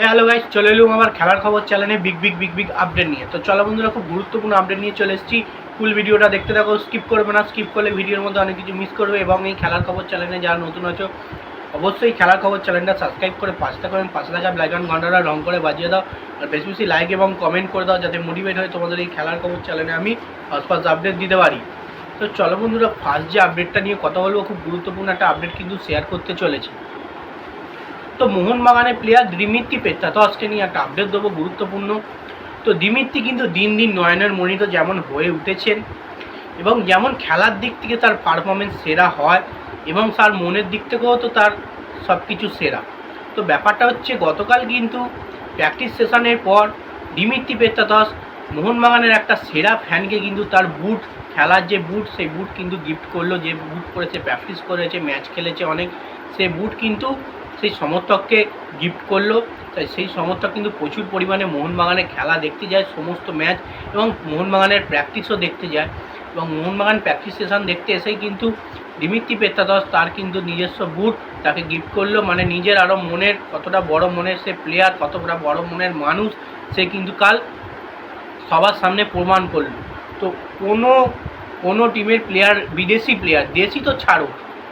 এ hello guys চলে এলুম আমার খেলার খবর চ্যানেলে big big big big update নিয়ে। তো চলো বন্ধুরা, খুব গুরুত্বপূর্ণ আপডেট নিয়ে চলে এসেছি। ফুল ভিডিওটা দেখতে থাকো স্কিপ করবে না স্কিপ করলে ভিডিওর মধ্যে অনেক কিছু মিস করবে এবং এই খেলার খবর চ্যানেলে যারা নতুন আছো, অবশ্যই খেলার খবর চ্যানেলটা সাবস্ক্রাইব করে পাঁচটা করেন পাঁচ টাকা ব্লাইকন ঘন্টাটা রং করে বাজিয়ে দাও। আর বেশি বেশি লাইক এবং কমেন্ট করে দাও যাতে মোটিভেট হয় তোমাদের এই খেলার খবর চ্যানেলে আমি আশপাশ আপডেট দিতে পারি। তো চলো বন্ধুরা ফার্স্ট যে আপডেটটা নিয়ে কথা বলব, খুব গুরুত্বপূর্ণ একটা আপডেট কিন্তু শেয়ার করতে চলেছি। তো মোহনবাগানের প্লেয়ার দিমিত্রি পেত্রাতসকে নিয়ে একটা আপডেট দেবো, গুরুত্বপূর্ণ। তো দিমিত্তি কিন্তু দিন দিন নয়নের মনিত যেমন হয়ে উঠেছেন এবং যেমন খেলার দিক থেকে তার পারফরমেন্স সেরা হয় এবং তার মনের দিক থেকেও তো তার সব কিছু সেরা। তো ব্যাপারটা হচ্ছে গতকাল কিন্তু প্র্যাকটিস সেশনের পর দিমিত্রি পেত্রাতস মোহনবাগানের একটা সেরা ফ্যানকে কিন্তু তার বুট খেলার যে বুট সেই বুট কিন্তু গিফট করল। যে বুট করেছে প্র্যাকটিস করেছে ম্যাচ খেলেছে অনেক, সে বুট কিন্তু সেই সমর্থককে গিফট করল। তাই সেই সমর্থক কিন্তু প্রচুর পরিমাণে মোহনবাগানের খেলা দেখতে যায়, সমস্ত ম্যাচ এবং মোহনবাগানের প্র্যাকটিসও দেখতে যায়। এবং মোহনবাগান প্র্যাকটিস সেশন দেখতে এসেই কিন্তু দিমিত্রি পেত্রাদস তার কিন্তু নিজস্ব বুট তাকে গিফট করল। মানে নিজের আরও মনের কতটা বড় মনের সে প্লেয়ার কতটা বড় মনের মানুষ সে কিন্তু কাল সবার সামনে প্রমাণ করল। তো কোনো কোনো টিমের প্লেয়ার বিদেশি প্লেয়ার দেশি তো ছাড়ো,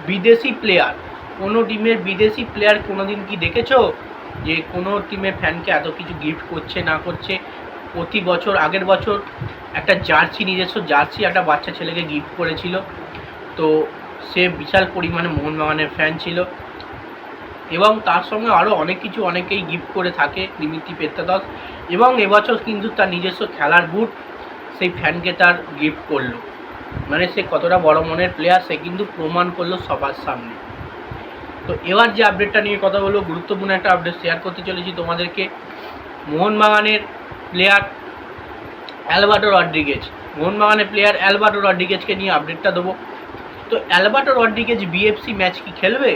বিদেশি প্লেয়ার কোনো টিমের বিদেশি প্লেয়ার কোনো দিন কি দেখেছ? যে কোনো টিমের ফ্যানকে এত কিছু গিফট করছে, না করছে? প্রতি বছর, আগের বছর একটা জার্সি নিজস্ব জার্সি একটা বাচ্চা ছেলেকে গিফট করেছিল। তো সে বিশাল পরিমাণে মোহনবাগানের ফ্যান ছিল। এবং তার সঙ্গে আরও অনেক কিছু অনেকেই গিফট করে থাকে দিমিত্রি পেত্রাদস এবং এবছর কিন্তু তার নিজস্ব খেলার বুট সেই ফ্যানকে তার গিফট করল। মানে সে কতটা বড় মনের প্লেয়ার সে কিন্তু প্রমাণ করল সবার সামনে। তো এবার যে আপডেটটা নিয়ে কথা বলব, গুরুত্বপূর্ণ একটা আপডেট শেয়ার করতে চলেছি তোমাদেরকে। মোহনবাগানের প্লেয়ার অ্যালবার্টো রড্রিগেজ। মোহনবাগানের প্লেয়ার অ্যালবার্টো রড্রিগেজকে নিয়ে আপডেটটা দেবো। তো অ্যালবার্টো রড্রিগেজ বিএফসি ম্যাচ কি খেলবে?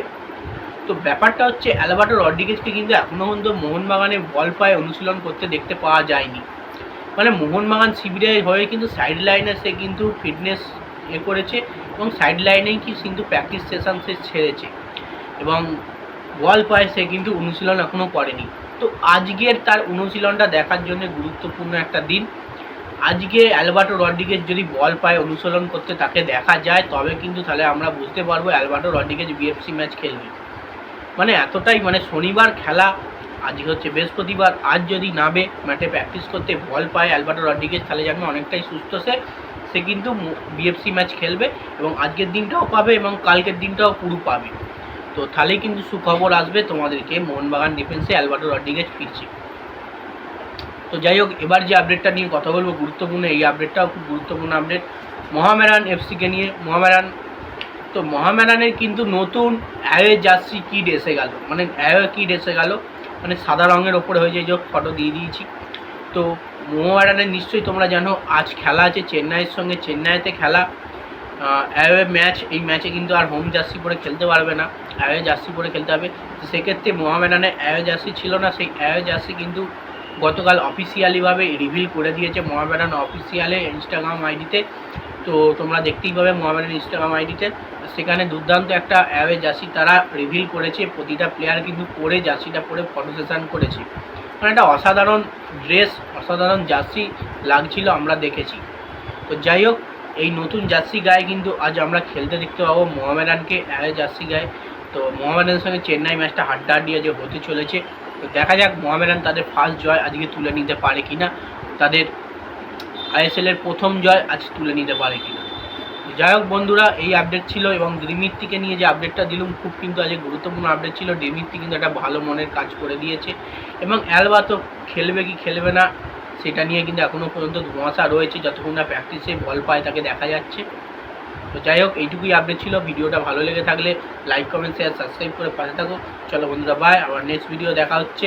তো ব্যাপারটা হচ্ছে অ্যালবার্টো রড্রিগেজকে কিন্তু এখনও পর্যন্ত মোহনবাগানে বল পায়ে অনুশীলন করতে দেখতে পাওয়া যায়নি। মানে মোহনবাগান শিবিরে হয়ে কিন্তু সাইড লাইনে সে কিন্তু ফিটনেস এ করেছে এবং সাইড লাইনেই কি কিন্তু প্র্যাকটিস সেশন সে ছেড়েছে। এবং বল পায়ে সে কিন্তু অনুশীলন এখনও করেনি। তো আজকের তার অনুশীলনটা দেখার জন্য গুরুত্বপূর্ণ একটা দিন। আজকে অ্যালবার্টো রড্রিগেজ যদি বল পায় অনুশীলন করতে তাকে দেখা যায়, তবে কিন্তু তাহলে আমরা বুঝতে পারব অ্যালবার্টো রড্রিগেজ বিএফসি ম্যাচ খেলবে। মানে এতটাই মানে শনিবার খেলা, আজকে হচ্ছে বৃহস্পতিবার। আজ যদি নামে ম্যাটে প্র্যাকটিস করতে বল পায় অ্যালবার্টো রড্রিগেজ তাহলে জানবে অনেকটাই সুস্থ সে সে কিন্তু বিএফসি ম্যাচ খেলবে এবং আজকের দিনটাও পাবে এবং কালকের দিনটাও পুরো পাবে। তো তাহলেই কিন্তু সুখবর আসবে তোমাদেরকে মোহনবাগান ডিফেন্সে অ্যালবার্টো রড্রিগেজ ফিরছে। তো যাই হোক, এবার যে আপডেটটা নিয়ে কথা বলব, গুরুত্বপূর্ণ, এই আপডেটটাও খুব গুরুত্বপূর্ণ আপডেট মহামেরান এফসিকে নিয়ে, মহামেরান, তো মহামেরানের কিন্তু নতুন অ্যাওয়ে জার্সি কিট এসে গেল। মানে অ্যাওয়ে কিট এসে গেল মানে সাদা রঙের ওপরে হয়ে যে ফটো দিয়ে দিয়েছি। তো মোহামেডানের নিশ্চয়ই তোমরা জানো, আজ খেলা আছে, চেন্নাইয়ের সঙ্গে, চেন্নাইতে খেলা। অ্যাওয়ে ম্যাচ এই ম্যাচে কিন্তু আর হোম জার্সি পরে খেলতে পারবে না। অ্যাওয়ে জার্সি পরে খেলতে হবে। সেক্ষেত্রে মোহামেডানে অ্যাওয়ে জার্সি ছিল না। সেই অ্যাওয়ে জার্সি কিন্তু গতকাল অফিসিয়ালিভাবে রিভিল করে দিয়েছে মোহামেডান অফিসিয়ালে ইনস্টাগ্রাম আইডিতে তো। তোমরা দেখতেই পাবে মোহামেডান ইনস্টাগ্রাম আইডিতে সেখানে দুর্দান্ত একটা অ্যাওয়ে জার্সি তারা রিভিল করেছে। প্রতিটা প্লেয়ার কিন্তু পরে জার্সিটা পরে ফটো সেশন করেছে। মানে একটা অসাধারণ ড্রেস অসাধারণ জার্সি লাগছিল, আমরা দেখেছি। তো যাই হোক এই নতুন জার্সি গায়ে কিন্তু আজ আমরা খেলতে দেখতে পাবো মোহামেডানকে জার্সি গায়ে। তো মোহামেডানের সঙ্গে চেন্নাই ম্যাচটা হাড্ডাহাড্ডি আজ হতে চলেছে। তো দেখা যাক মোহামেডান তাদের ফার্স্ট জয় আজকে তুলে নিতে পারে কি না তাদের আইএসএলের প্রথম জয় আজ তুলে নিতে পারে কি না যাই হোক বন্ধুরা, এই আপডেট ছিল এবং ডিমিত্রিকে নিয়ে যে আপডেটটা দিলুম, খুব কিন্তু আজকে গুরুত্বপূর্ণ আপডেট ছিল। ডিমিত্রি কিন্তু একটা ভালো মনের কাজ করে দিয়েছে। এবং অ্যালবা তো খেলবে কি খেলবে না সেটা নিয়ে কিন্তু এখনও পর্যন্ত ধোঁয়াশা রয়েছে, যতক্ষণ না প্র্যাকটিসে বল পায় তাকে দেখা যাচ্ছে। তো যাই হোক, এইটুকুই আপডেট ছিল। ভিডিওটা ভালো লেগে থাকলে লাইক কমেন্ট শেয়ার সাবস্ক্রাইব করে পাশে থাকো। চলো বন্ধুরা বাই আবার নেক্সট ভিডিও দেখা হচ্ছে।